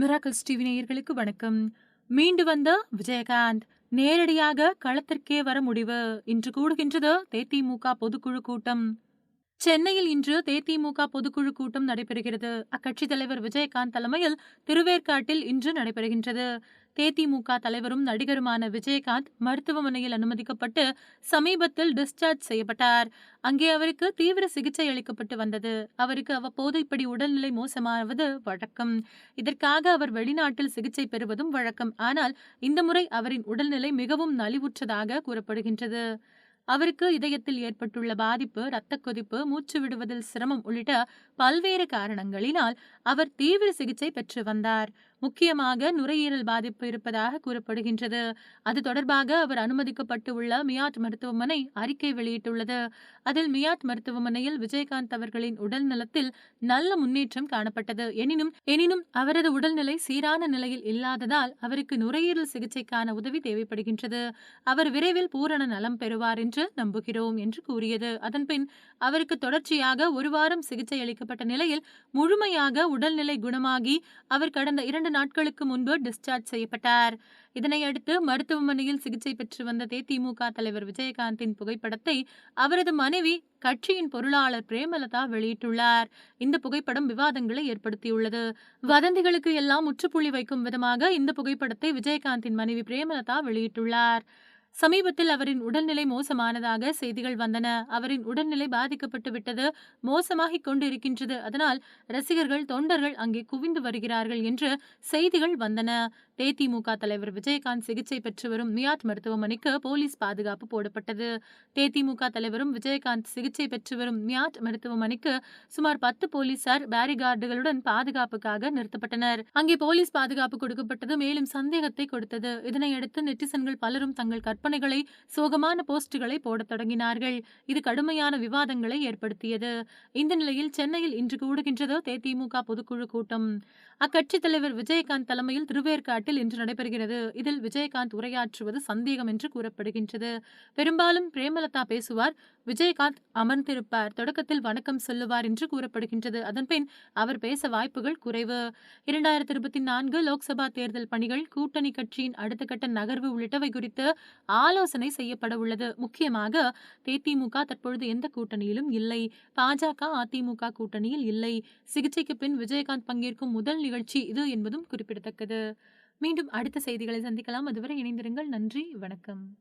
Miracles TV நேயர்களுக்கு வணக்கம். மீண்டு வந்த விஜயகாந்த் நேரடியாக களத்திற்கே வர முடிவு. இன்று கூடுகின்றது தேதிமுக பொதுக்குழு கூட்டம். சென்னையில் இன்று தேதிமுக பொதுக்குழு கூட்டம் நடைபெறுகிறது. அக்கட்சித் தலைவர் விஜயகாந்த் தலைமையில் திருவேற்காட்டில் இன்று நடைபெறுகின்றது. தேதிமுக தலைவரும் நடிகருமான விஜயகாந்த் மருத்துவமனையில் அனுமதிக்கப்பட்டு சமீபத்தில் டிஸ்சார்ஜ் செய்யப்பட்டார். அங்கே அவருக்கு தீவிர சிகிச்சை அளிக்கப்பட்டு வந்தது. அவருக்கு அவ்வப்போது இப்படி உடல்நிலை மோசமாவது வழக்கம். இதற்காக அவர் வெளிநாட்டில் சிகிச்சை பெறுவதும் வழக்கம். ஆனால் இந்த முறை அவரின் உடல்நிலை மிகவும் நலிவுற்றதாக கூறப்படுகின்றது. அவருக்கு இதயத்தில் ஏற்பட்டுள்ள பாதிப்பு இரத்த கொதிப்பு மூச்சு விடுவதில் சிரமம் உள்ளிட்ட பல்வேறு காரணங்களினால் அவர் தீவிர சிகிச்சை பெற்று வந்தார். முக்கியமாக நுரையீரல் பாதிப்பு இருப்பதாக கூறப்படுகின்றது. அது தொடர்பாக அவர் அனுமதிக்கப்பட்டு உள்ள மியாட் மருத்துவமனை அறிக்கை வெளியிட்டுள்ளது. அதில் மியாட் மருத்துவமனையில் விஜயகாந்த் அவர்களின் உடல் நலத்தில் நல்ல முன்னேற்றம் காணப்பட்டது. எனினும் எனினும் அவரது உடல்நிலை சீரான நிலையில் இல்லாததால் அவருக்கு நுரையீரல் சிகிச்சைக்கான உதவி தேவைப்படுகின்றது. அவர் விரைவில் பூரண நலம் பெறுவார் என்று என்று நம்புகிறோம் என்று கூறியது. அதன்பின் அவருக்கு தொடர்ச்சியாக ஒரு வாரம் சிகிச்சை அளிக்கப்பட்ட நிலையில் முழுமையாக உடல்நிலை குணமாகி அவர் கடந்த இரண்டு நாட்களுக்கு முன்பு டிஸ்சார்ஜ் செய்யப்பட்டார். இதனையடுத்து மருத்துவமனையில் சிகிச்சை பெற்று வந்த தேதிமுக தலைவர் விஜயகாந்தின் புகைப்படத்தை அவரது மனைவி கட்சியின் பொருளாளர் பிரேமலதா வெளியிட்டுள்ளார். இந்த புகைப்படம் விவாதங்களை ஏற்படுத்தியுள்ளது. வதந்திகளுக்கு எல்லாம் முற்றுப்புள்ளி வைக்கும் விதமாக இந்த புகைப்படத்தை விஜயகாந்தின் மனைவி பிரேமலதா வெளியிட்டுள்ளார். சமீபத்தில் அவரின் உடல்நிலை மோசமானதாக செய்திகள் வந்தன. அவரின் உடல்நிலை பாதிக்கப்பட்டு விட்டது மோசமாகிக் கொண்டிருக்கின்றது. அதனால் ரசிகர்கள் தொண்டர்கள் அங்கே குவிந்து வருகிறார்கள் என்று செய்திகள் வந்தன. தேதிமுக தலைவர் விஜயகாந்த் சிகிச்சை பெற்று வரும் மியாட் மருத்துவமனைக்கு போலீஸ் பாதுகாப்பு போடப்பட்டது. தேதிமுக தலைவரும் விஜயகாந்த் சிகிச்சை பெற்று வரும் மியாட் மருத்துவமனைக்கு சுமார் பத்து போலீசார் பேரிகார்டுகளுடன் பாதுகாப்புக்காக நிறுத்தப்பட்டனர். அங்கே போலீஸ் பாதுகாப்பு கொடுக்கப்பட்டது மேலும் சந்தேகத்தை கொடுத்தது. இதனையடுத்து நெட்டிசன்கள் பலரும் தங்கள் கற்பனைகளை சோகமான போஸ்டுகளை போடத் தொடங்கினார்கள். இது கடுமையான விவாதங்களை ஏற்படுத்தியது. இந்த நிலையில் சென்னையில் இன்று கூடுகின்றது தேதிமுக பொதுக்குழு கூட்டம். அக்கட்சித் தலைவர் விஜயகாந்த் தலைமையில் திருவேற்காட்டு திருவேற்காட்டில் இன்று நடைபெறுகிறது. இதில் விஜயகாந்த் உரையாற்றுவது சந்தேகம் என்று கூறப்படுகின்றது. பெரும்பாலும் பிரேமலதா பேசுவார் விஜயகாந்த் அமர்ந்திருப்பார் தொடக்கத்தில் வணக்கம் சொல்லுவார் என்று கூறப்படுகின்றது. அதன்பின் அவர் பேச வாய்ப்புகள் குறைவு. இரண்டாயிரத்தி இருபத்தி நான்கு லோக்சபா தேர்தல் பணிகள் கூட்டணி கட்சியின் அடுத்த கட்ட நகர்வு உள்ளிட்டவை குறித்து ஆலோசனை செய்யப்பட உள்ளது. முக்கியமாக தேதிமுக தற்பொழுது எந்த கூட்டணியிலும் இல்லை. பாஜக அதிமுக கூட்டணியில் இல்லை. சிகிச்சைக்கு பின் விஜயகாந்த் பங்கேற்கும் முதல் நிகழ்ச்சி இது என்பதும் குறிப்பிடத்தக்கது. மீண்டும் அடுத்த செய்திகளை சந்திக்கலாம். அதுவரை இணைந்திருங்கள். நன்றி. வணக்கம்.